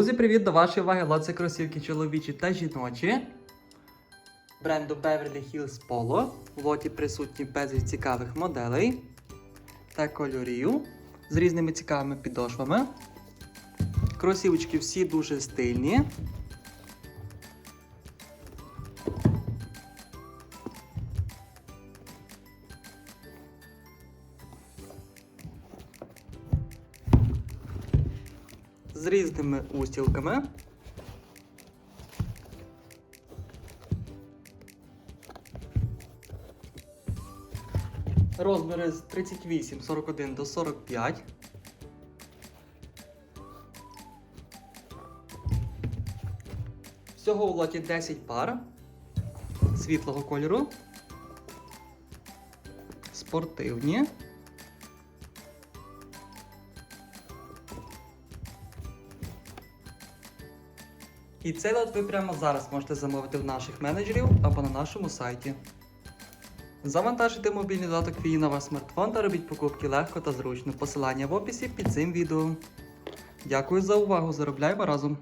Друзі, привіт до вашої уваги лоці кросівки чоловічі та жіночі. Бренду Beverly Hills Polo. В лоті присутні безліч цікавих моделей та кольорів з різними цікавими підошвами. Кросівочки всі дуже стильні. З різними устілками. Розміри з 38, 41 до 45. Всього у лоті 10 пар світлого кольору. Спортивні. І цей лот ви прямо зараз можете замовити в наших менеджерів або на нашому сайті. Завантажуйте мобільний додаток Фії на ваш смартфон та робіть покупки легко та зручно. Посилання в описі під цим відео. Дякую за увагу! Заробляємо разом!